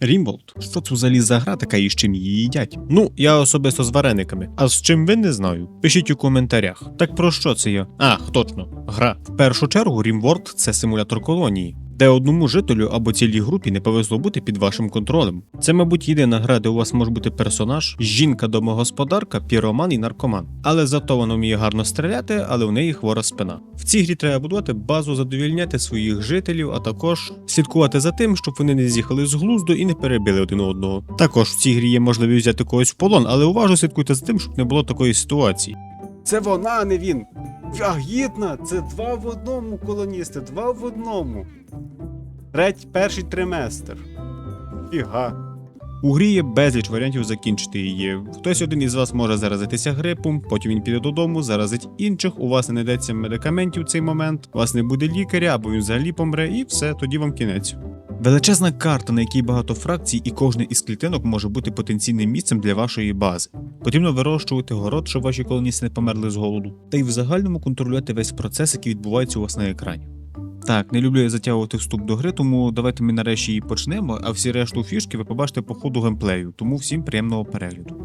Рімболд, що це взагалі за гра така і з чим її їдять? Ну, я особисто з варениками, а з чим ви не знаю. Пишіть у коментарях. Так про що це я? Ах, точно, гра. В першу чергу Рімворд це симулятор колонії. Де одному жителю або цілій групі не повезло бути під вашим контролем. Це, мабуть, єдина гра, де у вас може бути персонаж, жінка-домогосподарка, піроман і наркоман. Але зато вона вміє гарно стріляти, але в неї хвора спина. В цій грі треба будувати базу, задовільняти своїх жителів, а також слідкувати за тим, щоб вони не з'їхали з глузду і не перебили один одного. Також в цій грі є можливість взяти когось в полон, але уважно слідкуйте за тим, щоб не було такої ситуації. Це вона, а не він. Вагітна! Це два в одному колоністи, два в одному. Треть, перший триместр. Фіга. У грі є безліч варіантів закінчити її. Хтось один із вас може заразитися грипом, потім він піде додому, заразить інших, у вас не знайдеться медикаментів в цей момент, у вас не буде лікаря, або він взагалі помре, і все, тоді вам кінець. Величезна карта, на якій багато фракцій, і кожне із клітинок може бути потенційним місцем для вашої бази. Потрібно вирощувати город, щоб ваші колоністи не померли з голоду, та й в загальному контролювати весь процес, який відбувається у вас на екрані. Так, не люблю я затягувати вступ до гри, тому давайте ми нарешті її почнемо, а всі решту фішки ви побачите по ходу геймплею, тому всім приємного перегляду.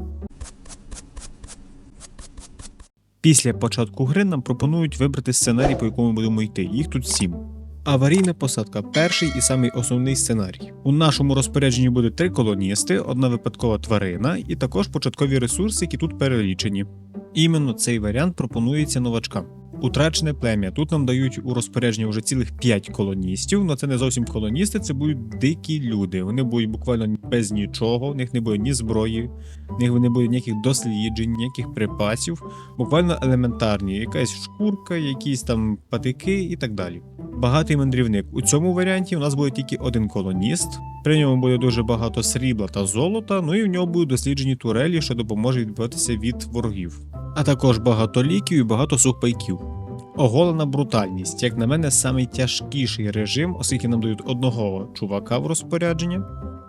Після початку гри нам пропонують вибрати сценарій, по якому будемо йти. Їх тут сім. Аварійна посадка перший і самий основний сценарій. У нашому розпорядженні буде три колоністи, одна випадкова тварина і також початкові ресурси, які тут перелічені. Іменно цей варіант пропонується новачкам. Утрачене плем'я. Тут нам дають у розпорядження вже цілих 5 колоністів, але це не зовсім колоністи, це будуть дикі люди. Вони будуть буквально без нічого, в них не буде ні зброї, в них не буде ніяких досліджень, ніяких припасів, буквально елементарні, якась шкурка, якісь там патики і так далі. Багатий мандрівник. У цьому варіанті у нас буде тільки один колоніст. При ньому буде дуже багато срібла та золота, ну і в нього будуть досліджені турелі, що допоможе відбиватися від ворогів. А також багато ліків і багато сухпайків. Оголена брутальність, як на мене, самий тяжкіший режим, оскільки нам дають одного чувака в розпорядження.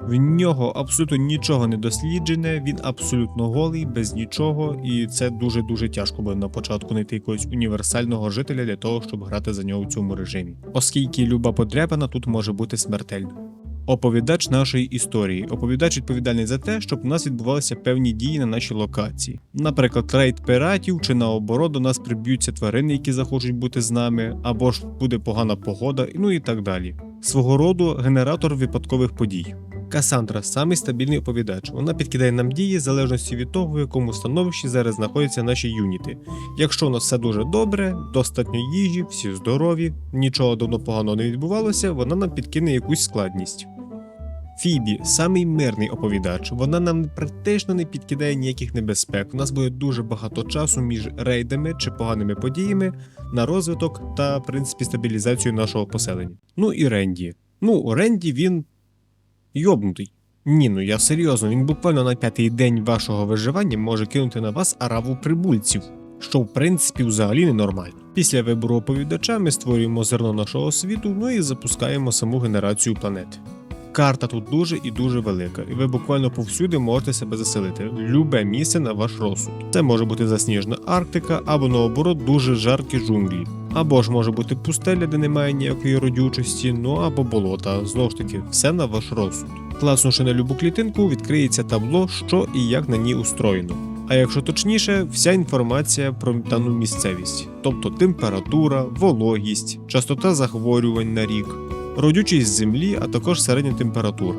В нього абсолютно нічого не досліджене, він абсолютно голий, без нічого, і це дуже-дуже тяжко буде на початку знайти якогось універсального жителя для того, щоб грати за нього в цьому режимі. Оскільки люба подряпина тут може бути смертельною. Оповідач нашої історії. Оповідач відповідальний за те, щоб у нас відбувалися певні дії на нашій локації. Наприклад, рейд піратів чи наоборот до нас приб'ються тварини, які захочуть бути з нами, або ж буде погана погода, ну і так далі. Свого роду генератор випадкових подій. Касандра самий стабільний оповідач. Вона підкидає нам дії в залежності від того, в якому становищі зараз знаходяться наші юніти. Якщо у нас все дуже добре, достатньо їжі, всі здорові, нічого давно поганого не відбувалося, вона нам підкине якусь складність. Фібі самий мирний оповідач. Вона нам практично не підкидає ніяких небезпек. У нас буде дуже багато часу між рейдами чи поганими подіями на розвиток та, в принципі, стабілізацію нашого поселення. Ну і Ренді. Ну, у Ренді він йобнутий. Ні, ну я серйозно, він буквально на п'ятий день вашого виживання може кинути на вас араву прибульців, що в принципі взагалі ненормально. Після вибору оповідача ми створюємо зерно нашого світу, ну і запускаємо саму генерацію планети. Карта тут дуже і дуже велика, і ви буквально повсюди можете себе заселити. Любе місце на ваш розсуд. Це може бути засніжена Арктика, або наоборот дуже жаркі джунглі. Або ж може бути пустеля, де немає ніякої родючості, ну або болота. Знову ж таки, все на ваш розсуд. Класнувши на любу клітинку, відкриється табло, що і як на ній устроєно. А якщо точніше, вся інформація про дану місцевість, тобто температура, вологість, частота захворювань на рік, родючість землі, а також середня температура.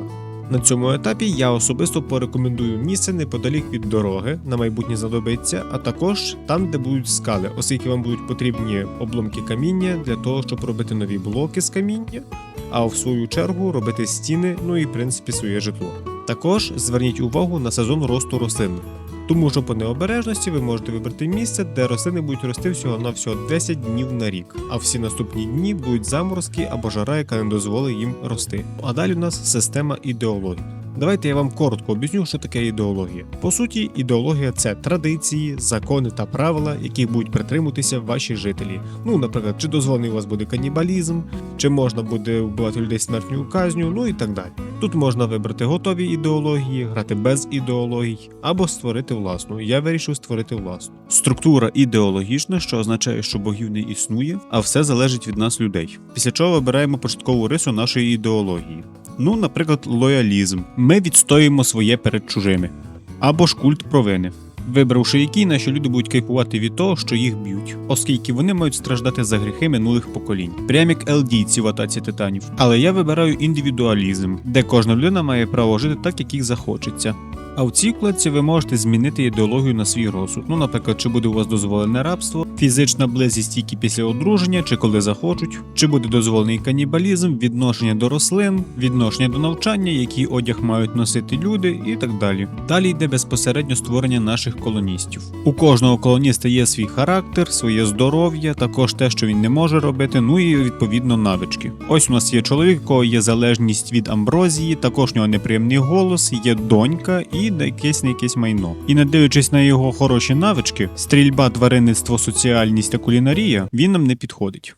На цьому етапі я особисто порекомендую місце неподалік від дороги, на майбутнє знадобиться, а також там, де будуть скали, оскільки вам будуть потрібні обломки каміння для того, щоб робити нові блоки з каміння, а в свою чергу робити стіни, ну і в принципі своє житло. Також зверніть увагу на сезон росту рослин. Тому що по необережності ви можете вибрати місце, де рослини будуть рости всього на всього 10 днів на рік, а всі наступні дні будуть заморозки або жара, яка не дозволить їм рости. А далі у нас система ідеологій. Давайте я вам коротко об'ясню, що таке ідеологія. По суті, ідеологія це традиції, закони та правила, яких будуть притримуватися ваші жителі. Ну, наприклад, чи дозволений у вас буде канібалізм, чи можна буде вбивати людей смертною казню, ну і так далі. Тут можна вибрати готові ідеології, грати без ідеологій або створити власну. Я вирішив створити власну. Структура ідеологічна, що означає, що богів не існує, а все залежить від нас людей. Після чого вибираємо початкову рису нашої ідеології. Ну, наприклад, лоялізм. Ми відстоюємо своє перед чужими. Або ж культ провини. Вибравши який, наші люди будуть кайфувати від того, що їх б'ють, оскільки вони мають страждати за гріхи минулих поколінь, прям як елдійці в атаці титанів. Але я вибираю індивідуалізм, де кожна людина має право жити так, як їх захочеться. А в цій вкладці ви можете змінити ідеологію на свій розсуд. Ну, наприклад, чи буде у вас дозволене рабство, фізична близість тільки після одруження, чи коли захочуть, чи буде дозволений канібалізм, відношення до рослин, відношення до навчання, який одяг мають носити люди, і так далі. Далі йде безпосередньо створення наших колоністів. У кожного колоніста є свій характер, своє здоров'я, також те, що він не може робити, ну і відповідно навички. Ось у нас є чоловік, у кого є залежність від амброзії, також у нього неприємний голос, є донька і якесь не якесь майно. І не дивлячись на його хороші навички, стрільба, тваринництво, соціальність та кулінарія, він нам не підходить.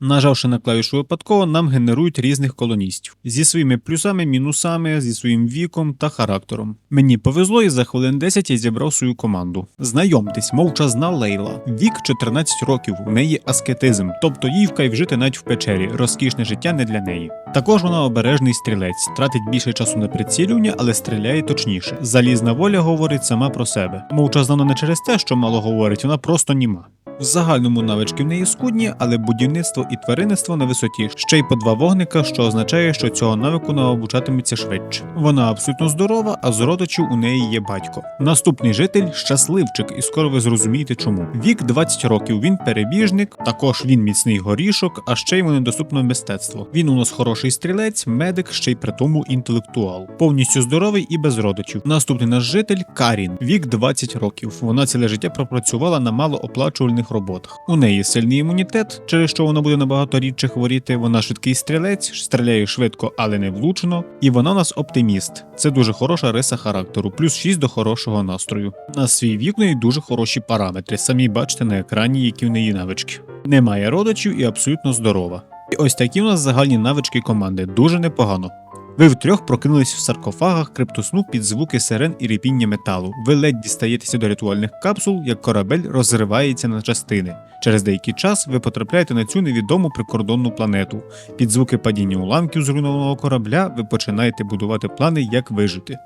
Нажавши на клавішу випадково, нам генерують різних колоністів зі своїми плюсами, мінусами, зі своїм віком та характером. Мені повезло, і за хвилин 10 я зібрав свою команду. Знайомтесь, мовчазна Лейла. Вік 14 років. У неї аскетизм, тобто їй вкайв жити навіть в печері. Розкішне життя не для неї. Також вона обережний стрілець, тратить більше часу на прицілювання, але стріляє точніше. Залізна воля говорить сама про себе. Мовчазна не через те, що мало говорить, вона просто німа. В загальному навички в неї скудні, але будівництво і тваринництво на висоті. Ще й по два вогника, що означає, що цього навику вона обучатиметься швидше. Вона абсолютно здорова, а з родичів у неї є батько. Наступний житель щасливчик, і скоро ви зрозумієте чому. Вік 20 років. Він перебіжник, також він міцний горішок, а ще йому недоступно мистецтво. Він у нас хороший стрілець, медик, ще й при тому інтелектуал. Повністю здоровий і без родичів. Наступний наш житель Карін. Вік 20 років. Вона ціле життя пропрацювала на малооплачувальних роботах. У неї сильний імунітет, через що вона буде набагато рідше хворіти. Вона швидкий стрілець, стріляє швидко, але не влучно. І вона у нас оптиміст. Це дуже хороша риса характеру, плюс 6 до хорошого настрою. На свій вік у неї дуже хороші параметри. Самі бачите на екрані, які в неї навички. Немає родичів і абсолютно здорова. І ось такі у нас загальні навички команди. Дуже непогано. Ви втрьох прокинулись в саркофагах криптосну під звуки сирен і ріпіння металу. Ви ледь дістаєтеся до рятувальних капсул, як корабель розривається на частини. Через деякий час ви потрапляєте на цю невідому прикордонну планету. Під звуки падіння уламків зруйнованого корабля ви починаєте будувати плани, як вижити.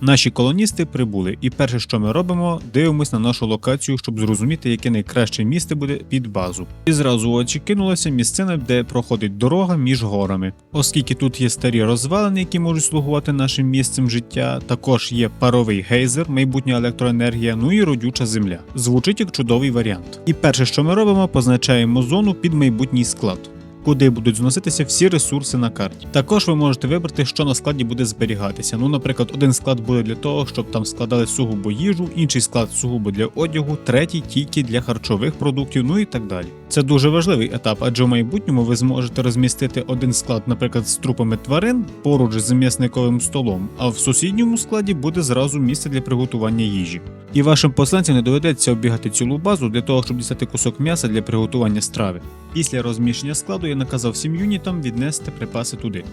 Наші колоністи прибули, і перше, що ми робимо, дивимось на нашу локацію, щоб зрозуміти, яке найкраще місце буде під базу. І зразу очі кинулася місцина, де проходить дорога між горами. Оскільки тут є старі розвалини, які можуть слугувати нашим місцем життя, також є паровий гейзер, майбутня електроенергія, ну і родюча земля. Звучить як чудовий варіант. І перше, що ми робимо, позначаємо зону під майбутній склад куди будуть зноситися всі ресурси на карті. Також ви можете вибрати, що на складі буде зберігатися. Ну, наприклад, один склад буде для того, щоб там складали сугубо їжу, інший склад сугубо для одягу, третій тільки для харчових продуктів, ну і так далі. Це дуже важливий етап, адже в майбутньому ви зможете розмістити один склад, наприклад, з трупами тварин поруч з м'ясниковим столом, а в сусідньому складі буде зразу місце для приготування їжі. І вашим посланцям не доведеться оббігати цілу базу для того, щоб дістати кусок м'яса для приготування страви. Після розміщення складу я наказав всім юнітам віднести припаси туди.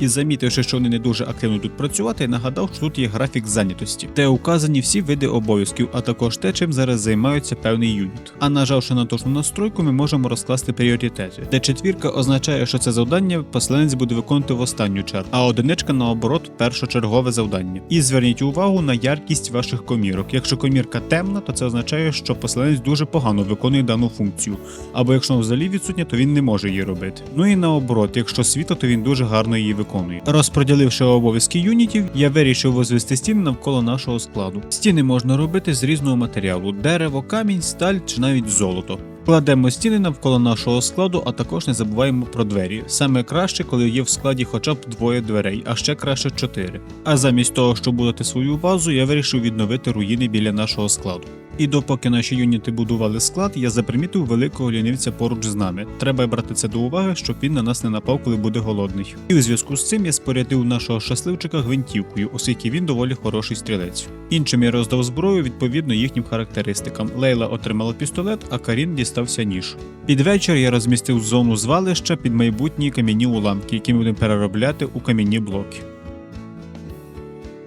І замітивши, що вони не дуже активно тут працювати, нагадав, що тут є графік зайнятості, де указані всі види обов'язків, а також те, чим зараз займаються певний юніт. А нажавши на точну настройку, ми можемо розкласти пріоритети, де четвірка означає, що це завдання посланець буде виконувати в останню чергу, а одиничка наоборот першочергове завдання. І зверніть увагу на яркість ваших комірок. Якщо комірка темна, то це означає, що посланець дуже погано виконує дану функцію. Або якщо взагалі відсутня, то він не може її робити. Ну і наоборот, якщо світло, то він дуже гарно її виконує. Розподіливши обов'язки юнітів, я вирішив возвести стіни навколо нашого складу. Стіни можна робити з різного матеріалу: дерево, камінь, сталь чи навіть золото. Кладемо стіни навколо нашого складу, а також не забуваємо про двері. Саме краще, коли є в складі хоча б двоє дверей, а ще краще чотири. А замість того, щоб будувати свою базу, я вирішив відновити руїни біля нашого складу. І допоки наші юніти будували склад, я запримітив великого лінивця поруч з нами. Треба брати це до уваги, щоб він на нас не напав, коли буде голодний. І у зв'язку з цим я спорядив нашого щасливчика гвинтівкою, оскільки він доволі хороший стрілець. Іншим я роздав зброю відповідно їхнім характеристикам. Лейла отримала пістолет, а Карін дістався ніж. Під вечір я розмістив зону звалища під майбутні кам'яні уламки, які ми будемо переробляти у кам'яні блоки.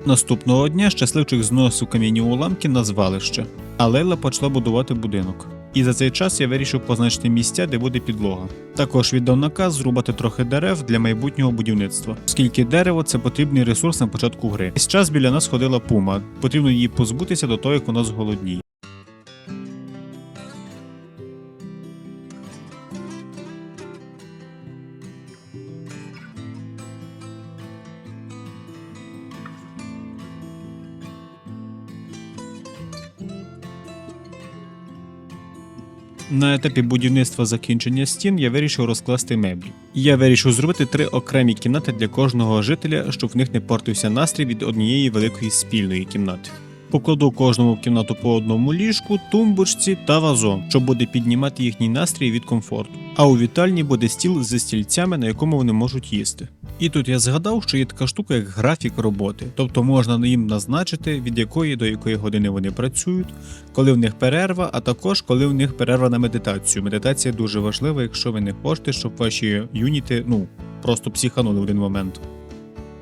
Наступного дня щасливчик зносив кам'яні уламки на звалище, а Лейла почала будувати будинок. І за цей час я вирішив позначити місця, де буде підлога. Також віддав наказ зрубати трохи дерев для майбутнього будівництва, оскільки дерево це потрібний ресурс на початку гри. Весь час біля нас ходила пума, потрібно її позбутися до того, як вона зголодніє. На етапі будівництва закінчення стін я вирішив розкласти меблі. Я вирішив зробити три окремі кімнати для кожного жителя, щоб в них не портився настрій від однієї великої спільної кімнати. Покладу кожному кімнату по одному ліжку, тумбочці та вазон, що буде піднімати їхній настрій від комфорту. А у вітальні буде стіл зі стільцями, на якому вони можуть їсти. І тут я згадав, що є така штука, як графік роботи, тобто можна їм назначити, від якої до якої години вони працюють, коли в них перерва, а також коли в них перерва на медитацію. Медитація дуже важлива, якщо ви не хочете, щоб ваші юніти ну просто психанули в один момент.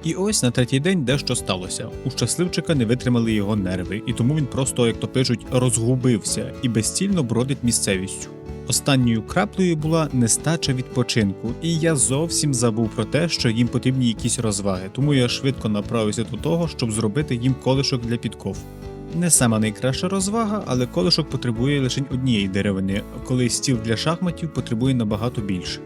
І ось на третій день дещо сталося. У щасливчика не витримали його нерви, і тому він просто, як то пишуть, розгубився і безцільно бродить місцевістю. Останньою краплею була нестача відпочинку, і я зовсім забув про те, що їм потрібні якісь розваги, тому я швидко направився до того, щоб зробити їм колишок для підков. Не сама найкраща розвага, але колишок потребує лише однієї деревини, коли стіл для шахматів потребує набагато більше.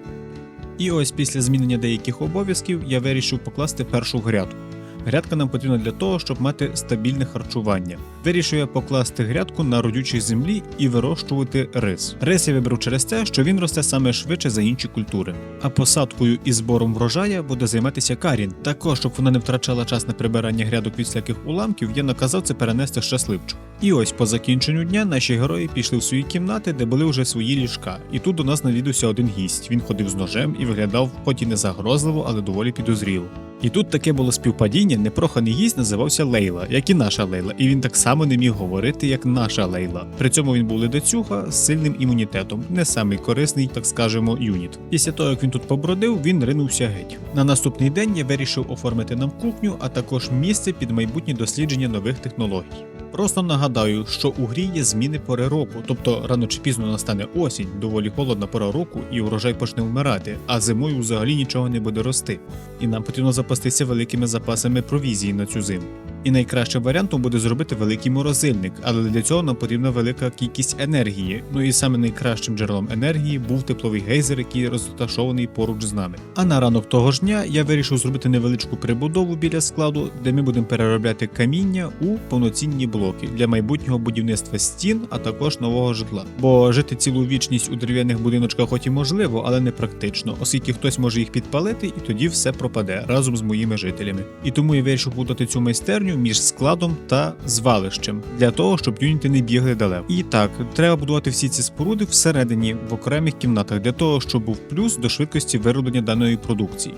І ось після змінення деяких обов'язків я вирішив покласти першу грядку. Грядка нам потрібна для того, щоб мати стабільне харчування. Вирішив я покласти грядку на родючій землі і вирощувати рис. Рис я вибрав через те, що він росте саме швидше за інші культури. А посадкою і збором врожая буде займатися Карін. Також, щоб вона не втрачала час на прибирання грядок від всяких уламків, я наказав це перенести щасливчик. І ось по закінченню дня наші герої пішли в свої кімнати, де були вже свої ліжка. І тут до нас навідався один гість. Він ходив з ножем і виглядав, хоч і не загрозливо, але доволі підозріло. І тут таке було співпадіння, непроханий гість називався Лейла, як і наша Лейла, і він так само не міг говорити, як наша Лейла. При цьому він був ледацюга з сильним імунітетом, не самий корисний, так скажемо, юніт. Після того, як він тут побродив, він ринувся геть. На наступний день я вирішив оформити нам кухню, а також місце під майбутнє дослідження нових технологій. Просто нагадаю, що у грі є зміни пори року, тобто рано чи пізно настане осінь, доволі холодна пора року, і урожай почне вмирати, а зимою взагалі нічого не буде рости. І нам потрібно запастися великими запасами провізії на цю зиму. І найкращим варіантом буде зробити великий морозильник, але для цього нам потрібна велика кількість енергії. Ну і саме найкращим джерелом енергії був тепловий гейзер, який розташований поруч з нами. А на ранок того ж дня я вирішив зробити невеличку прибудову біля складу, де ми будемо переробляти каміння у повноцінні блоки для майбутнього будівництва стін, а також нового житла. Бо жити цілу вічність у дерев'яних будиночках, хоч і можливо, але не практично, оскільки хтось може їх підпалити, і тоді все пропаде разом з моїми жителями. І тому я вирішив будувати цю майстерню між складом та звалищем для того, щоб юніти не бігли далеко. І так, треба будувати всі ці споруди всередині в окремих кімнатах для того, щоб був плюс до швидкості вироблення даної продукції.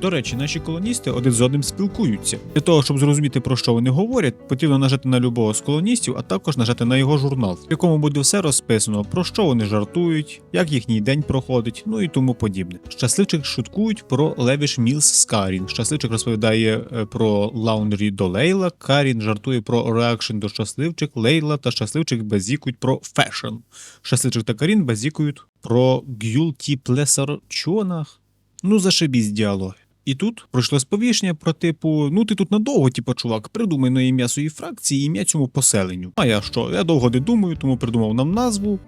До речі, наші колоністи один з одним спілкуються. Для того, щоб зрозуміти про що вони говорять, потрібно нажати на любого з колоністів, а також нажати на його журнал, в якому буде все розписано, про що вони жартують, як їхній день проходить, ну і тому подібне. Щасливчик шуткують про Левіш Мілс з Карін. Щасливчик розповідає е, про лаундрі до Лейла, Карін жартує про реакшн до щасливчик, Лейла та щасливчик базікують про фешн. Щасливчик та Карін базікують про гюлті плесар чонах. Ну, зашибісь діалоги. І тут пройшло сповіщення про типу: ну ти тут надовго, типу, чувак, придумай на ім'я своїй фракції ім'я цьому поселенню. А я що? Я довго не думаю, тому придумав нам назву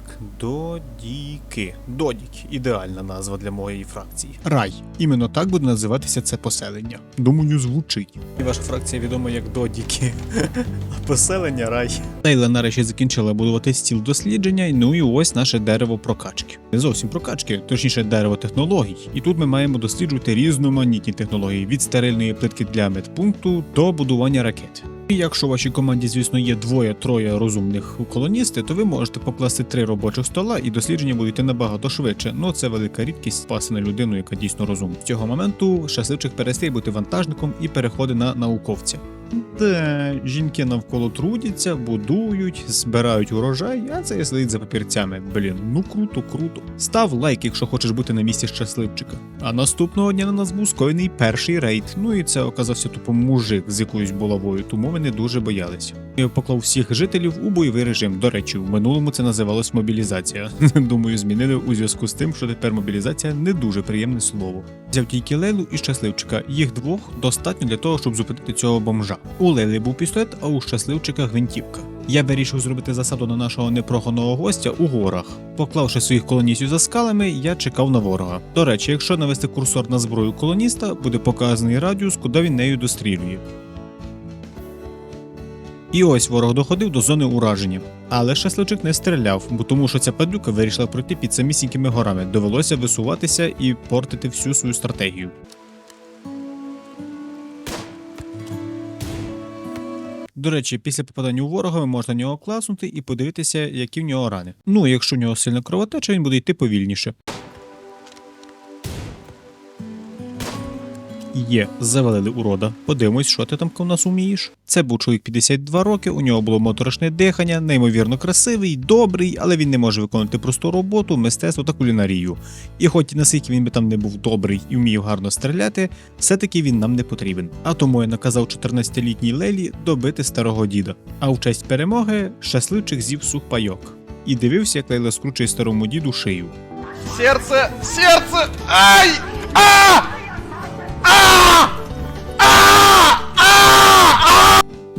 Додіки. Додік ідеальна назва для моєї фракції. Рай. Іменно так буде називатися це поселення. Думаю, звучить. І ваша фракція відома як Додіки. А поселення рай. Лейла нарешті закінчила будувати стіл дослідження, ну і ось наше дерево прокачки. Не зовсім прокачки, точніше дерево технологій. І тут ми маємо досліджувати різноманітні технології від стерильної плитки для медпункту до будування ракет. І якщо в вашій команді, звісно, є двоє-троє розумних колоністи, то ви можете покласти три робочих стола, і дослідження буде йти набагато швидше. Ну це велика рідкість спаси на людину, яка дійсно розумна. З цього моменту щасливчик перестає бути вантажником і переходить на науковця. Де жінки навколо трудяться, будують, збирають урожай, а це сидить за папірцями. Блін, ну круто, круто. Став лайк, якщо хочеш бути на місці щасливчика. А наступного дня на нас був скоєний перший рейд. Ну і це оказався тупо мужик з якоюсь булавою, тому ми не дуже боялися. Я поклав всіх жителів у бойовий режим. До речі, в минулому це називалось мобілізація. Думаю, змінили у зв'язку з тим, що тепер мобілізація не дуже приємне слово. Взяв тільки Лейлу і щасливчика. Їх двох достатньо для того, щоб зупинити цього бомжа. У Лейли був пістолет, а у щасливчика гвинтівка. Я вирішив зробити засаду на нашого непроханого гостя у горах. Поклавши своїх колоністів за скалами, я чекав на ворога. До речі, якщо навести курсор на зброю колоніста, буде показаний радіус, куди він нею дострілює. І ось ворог доходив до зони ураження. Але щасливчик не стріляв, бо тому що ця падлюка вирішила пройти під самісінькими горами. Довелося висуватися і портити всю свою стратегію. До речі, після попадання у ворога ви можете нього класнути і подивитися, які в нього рани. Ну, якщо в нього сильна кровотеча, він буде йти повільніше. Є, завалили урода. Подивимось, що ти там у нас умієш. Це був чоловік 52 роки, у нього було моторошне дихання, неймовірно красивий, добрий, але він не може виконувати просту роботу, мистецтво та кулінарію. І хоч і наскільки він би там не був добрий і вмів гарно стріляти, все-таки він нам не потрібен. А тому я наказав 14-літній Лелі добити старого діда. А в честь перемоги щасливчик з'їв сух пайок. І дивився, як Лейла скручує старому діду шию. Сердце! Сердце! Ай! А!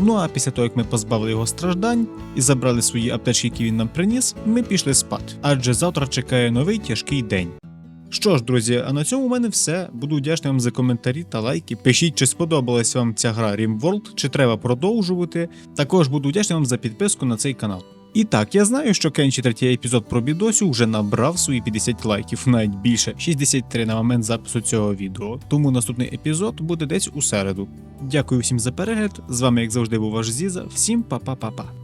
Ну а після того, як ми позбавили його страждань і забрали свої аптечки, які він нам приніс, ми пішли спати. Адже завтра чекає новий тяжкий день. Що ж, друзі, а на цьому у мене все. Буду вдячний вам за коментарі та лайки. Пишіть, чи сподобалась вам ця гра RimWorld, чи треба продовжувати. Також буду вдячний вам за підписку на цей канал. І так, я знаю, що Кенчі третій епізод про бідосю вже набрав свої 50 лайків, навіть більше 63 на момент запису цього відео. Тому наступний епізод буде десь у середу. Дякую всім за перегляд. З вами, як завжди, був ваш Зіза. Всім па-па-па-па.